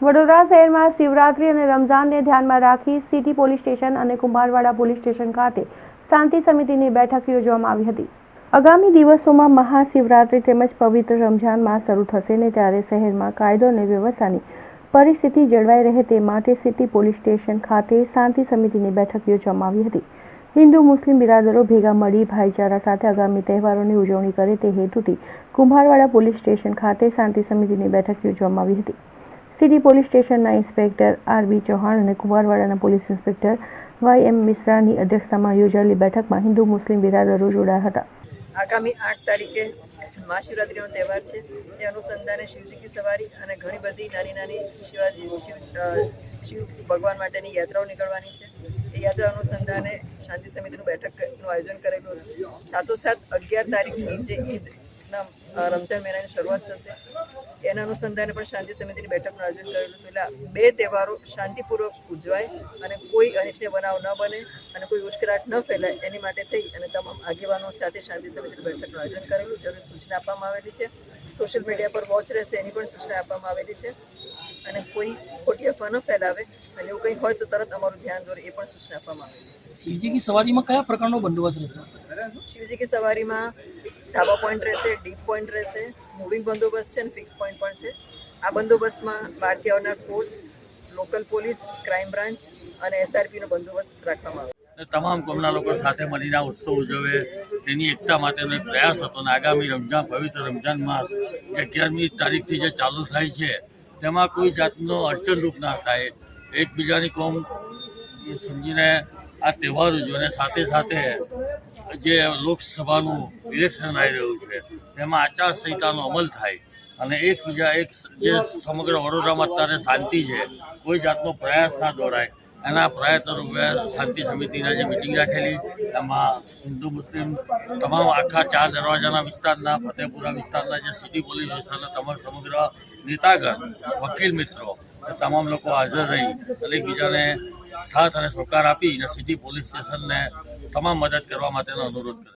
વડોદરા શહેરમાં શિવરાત્રી અને રમઝાનને ધ્યાનમાં રાખી સિટી પોલીસ સ્ટેશન અને કુંભારવાડા પોલીસ સ્ટેશન ખાતે શાંતિ સમિતિની બેઠક યોજવામાં આવી હતી. આગામી દિવસોમાં મહાશિવરાત્રી તેમજ પવિત્ર રમઝાન માસ શરૂ થશે ને ત્યારે શહેરમાં કાયદો અને વ્યવસ્થાની પરિસ્થિતિ જળવાઈ રહે તે માટે સિટી પોલીસ સ્ટેશન ખાતે શાંતિ સમિતિની બેઠક યોજવામાં આવી હતી. હિન્દુ, મુસ્લિમ બિરાદરો ભેગા મળી ભાઈચારા સાથે આગામી તહેવારોની ઉજવણી કરે તે હેતુથી કુંભારવાડા પોલીસ સ્ટેશન ખાતે શાંતિ સમિતિની બેઠક યોજવામાં આવી હતી. સિટી પોલીસ સ્ટેશનના ઇન્સ્પેક્ટર આર બી ચૌહાણ અને કુંભારવાડાના પોલીસ ઇન્સ્પેક્ટર વાય એમ મિશ્રાની અધ્યક્ષતામાં યોજાયેલી બેઠકમાં હિન્દુ મુસ્લિમ બિરાદરો જોડાયા હતા. આગામી આઠ તારીખે મહાશિવરાત્રિનો તહેવાર છે. એ અનુસંધાને શિવજી કી સવારી અને ઘણી બધી નાની નાની શિવાજી, શિવ શિવ ભગવાન માટેની યાત્રાઓ નીકળવાની છે. એ યાત્રા અનુસંધાને શાંતિ સમિતિનું બેઠકનું આયોજન કરેલું હતું. સાથોસાથ અગિયાર તારીખની જે ઈદના અ, રમઝાન મહિનાની શરૂઆત થશે. એના અનુસંધાને પણ શાંતિ સમિતિની બેઠકનું આયોજન કરેલું પહેલાં બે તહેવારો શાંતિપૂર્વક ઉજવાય અને કોઈ અનિચ્છનીય બનાવ ન બને અને કોઈ ઉશ્કેરાટ ન ફેલાય એની માટે થઈ અને તમામ આગેવાનો સાથે શાંતિ સમિતિની બેઠકનું આયોજન કરેલું. જેની સૂચના આપવામાં આવેલી છે. સોશિયલ મીડિયા પર વોચ રહેશે એની પણ સૂચના આપવામાં આવેલી છે. અને કોઈ ખોટી અફવા ન ફેલાવે અને એવું કંઈ હોય તો તરત અમારું ધ્યાન દોરે એ પણ સૂચના આપવામાં આવેલી છે. શિવજી કી સવારીમાં કયા પ્રકારનો બંદોબસ્ત રહેશે? શિવજી કી સવારીમાં ધાબા પોઈન્ટ રહેશે ડીપ પોઈન્ટ રહેશે મૂવિંગ બંદોબસ્ત છે અને ફિક્સ પોઈન્ટ પણ છે. આ બંદોબસ્તમાં બહારથી આવનાર force local police crime branch અને એસઆરપીનો બંદોબસ્ત રાખવામાં આવે. તમામ કોમના લોકો સાથે મળીને આ ઉત્સવ ઉજવે. તેની એકતા માટેનો પ્રયાસ હતો અને આગામી રમજાન પવિત્ર રમઝાન માસ અગિયારમી તારીખથી જે ચાલુ થાય છે તેમાં કોઈ જાતનો અડચણરૂપ ના થાય. એકબીજાની કોમ સમજીને આ તહેવાર ઉજવે સાથે સાથે જે લોકસભાનું ઇલેક્શન આવી રહ્યું છે, તેમાં આચારસંહિતાનો અમલ થાય અને એકબીજા એક જે સમગ્ર વડોદરામાં અત્યારે શાંતિ છે, કોઈ જાતનો પ્રયાસ ના દોરાય. એના પ્રયત્ન રૂપે શાંતિ સમિતિના જે મિટિંગ રાખેલી, એમાં હિન્દુ, મુસ્લિમ તમામ આખા ચાર દરવાજાના વિસ્તારના, ફતેપુરા વિસ્તારના જે સિટી પોલીસ વિસ્તારના તમામ સમગ્ર નેતાગણ, વકીલ મિત્રો તમામ લોકો હાજર રહી અને એકબીજાને સાથ અને સહકાર આપી અને સિટી પોલીસ સ્ટેશનને તમામ મદદ કરવા માટેનો અનુરોધ કર્યો.